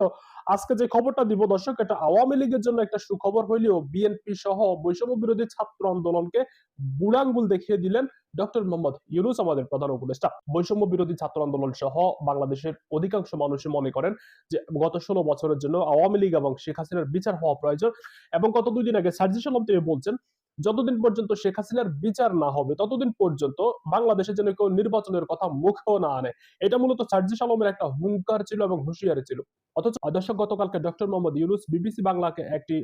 তো আজকে যে খবরটা দিব দর্শক, এটা আওয়ামী লীগের জন্য একটা সুখবর হইলেও বিএনপি সহ বৈষম্য বিরোধী ছাত্র আন্দোলনকে বুড়াঙ্গুল দেখিয়ে দিলেন ডক্টর মোহাম্মদ ইউনুস, আমাদের প্রধান উপদেষ্টা। বৈষম্য বিরোধী ছাত্র আন্দোলন সহ বাংলাদেশের অধিকাংশ মানুষই মনে করেন যে গত ষোলো বছরের জন্য আওয়ামী লীগ এবং শেখ হাসিনার বিচার হওয়া প্রয়োজন এবং গত দুই দিন আগে সার্জিস আলম তিনি বলছেন যতদিন পর্যন্ত শেখ হাসিনার বিচার না হবে, ততদিন পর্যন্ত বাংলাদেশে যেন কেউ নির্বাচনের কথা মুখেও না আনে। এটা মূলত সার্জিস আলমের একটা হুঙ্কার ছিল এবং হুঁশিয়ারি ছিল। অথচ দর্শক, গতকালকে ডক্টর মোহাম্মদ ইউনুস বিবিসি বাংলাকে একটি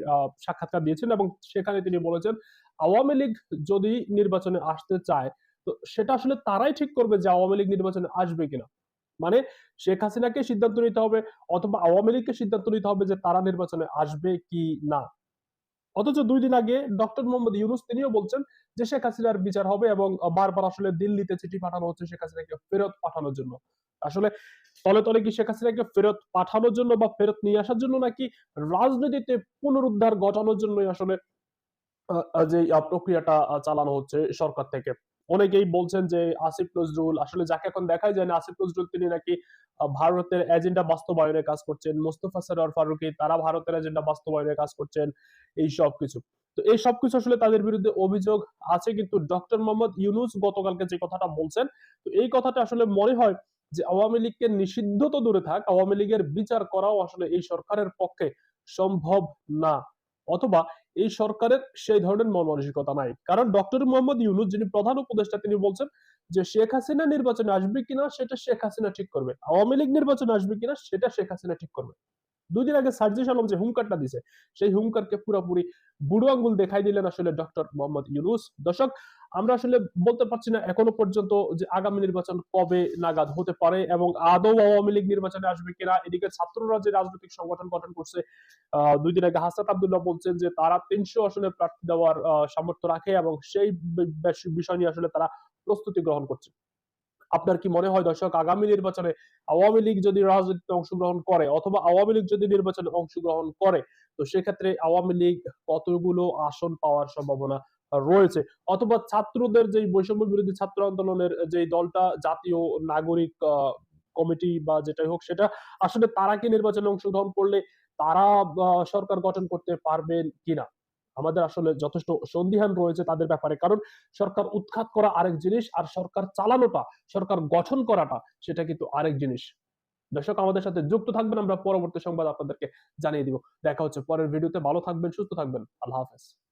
সাক্ষাৎকার দিয়েছেন এবং সেখানে তিনি বলেছেন, আওয়ামী লীগ যদি নির্বাচনে আসতে চায়, তো সেটা আসলে তারাই ঠিক করবে যে আওয়ামী লীগ নির্বাচনে আসবে কিনা। মানে শেখ হাসিনাকে সিদ্ধান্ত নিতে হবে অথবা আওয়ামী লীগকে সিদ্ধান্ত নিতে হবে যে তারা নির্বাচনে আসবে কি না। অথচ দুই দিন আগে ডক্টর মোহাম্মদ ইউনুস তিনিও বলছেন যে শেখ হাসিনার বিচার হবে এবং বারবার আসলে দিল্লিতে চিঠি পাঠানো হচ্ছে শেখ হাসিনাকে ফেরত পাঠানোর জন্য। আসলে তলে তলে কি শেখ হাসিনাকে ফেরত পাঠানোর জন্য বা ফেরত নিয়ে আসার জন্য নাকি রাজনীতিতে পুনরুদ্ধার ঘটানোর জন্যই আসলে যে প্রক্রিয়াটা চালানো হচ্ছে সরকার থেকে? অনেকেই বলছেন যে আসিফ নজরুল, আসলে যাকে এখন দেখাই যায় না, আসিফ নজরুল তিনি নাকি ভারতের এজেন্ডা বাস্তবায়নে কাজ করছেন, মোস্তফা সরোয়ার ফারুকি, তারা ভারতের এজেন্ডা বাস্তবায়নে কাজ করছেন, এই সব কিছু। তো এই সব কিছু আসলে তাদের বিরুদ্ধে অভিযোগ আছে, কিন্তু ডক্টর মোহাম্মদ ইউনুস গতকালকে যে কথাটা বলছেন, তো এই কথাটা আসলে মনে হয় যে আওয়ামী লীগকে নিষিদ্ধ তো দূরে থাক, আওয়ামী লীগের বিচার করাও আসলে এই সরকারের পক্ষে সম্ভব না। অথবা এই সরকারের সেই ধরনের মন মানসিকতা নাই। কারণ ডক্টর মোহাম্মদ ইউনুস, যিনি প্রধান উপদেষ্টা, তিনি বলছেন যে শেখ হাসিনা নির্বাচনে আসবে কিনা, সেটা শেখ হাসিনা ঠিক করবে। আওয়ামী লীগ নির্বাচনে আসবে কিনা, সেটা শেখ হাসিনা ঠিক করবে। দুই দিন আগে সার্জিস আলম যে হুঙ্কারটা দিছে, সেই হুঙ্কারকে পুরোপুরি বুড়ো আঙ্গুল দেখাই দিলেন আসলে ডক্টর মোহাম্মদ ইউনুস। দর্শক, আমরা আসলে বলতে পারছি না এখনও পর্যন্ত যে আগামী নির্বাচন কবে নাগাদ হতে পারে এবং আদৌ আওয়ামী লীগ নির্বাচনে আসবে কিনা, এদিকে ছাত্ররা যে রাজনৈতিক সংগঠন গঠন করছে দুই দিন আগে হাসান আব্দুল্লাহ বলছেন যে তারা তিনশো আসলে প্রার্থী দেওয়ার সামর্থ্য রাখে এবং সেই বিষয় নিয়ে আসলে তারা প্রস্তুতি গ্রহণ করছে। আপনার কি মনে হয় দর্শক, আগামী নির্বাচনে আওয়ামী লীগ যদি রাজনীতিতে অংশগ্রহণ করে অথবা আওয়ামী লীগ যদি নির্বাচনে অংশগ্রহণ করে, তো সেক্ষেত্রে আওয়ামী লীগ কতগুলো আসন পাওয়ার সম্ভাবনা রয়েছে? অথবা ছাত্রদের যে বৈষম্য বিরোধী ছাত্র আন্দোলনের যে দলটা, জাতীয় নাগরিক কমিটি বা যেটাই হোক সেটা, আসলে তারা কি নির্বাচনে অংশগ্রহণ করলে তারা সরকার গঠন করতে পারবেন কিনা? আমাদের আসলে যথেষ্ট সন্দিহান রয়েছে তাদের ব্যাপারে। কারণ সরকার উৎখাত করা আরেক জিনিস আর সরকার চালানোটা, সরকার গঠন করাটা, সেটা কিন্তু আরেক জিনিস। দর্শক, আমাদের সাথে যুক্ত থাকবেন, আমরা পরবর্তী সংবাদ আপনাদেরকে জানিয়ে দিব। দেখা হচ্ছে পরের ভিডিওতে। ভালো থাকবেন, সুস্থ থাকবেন। আল্লাহ হাফেজ।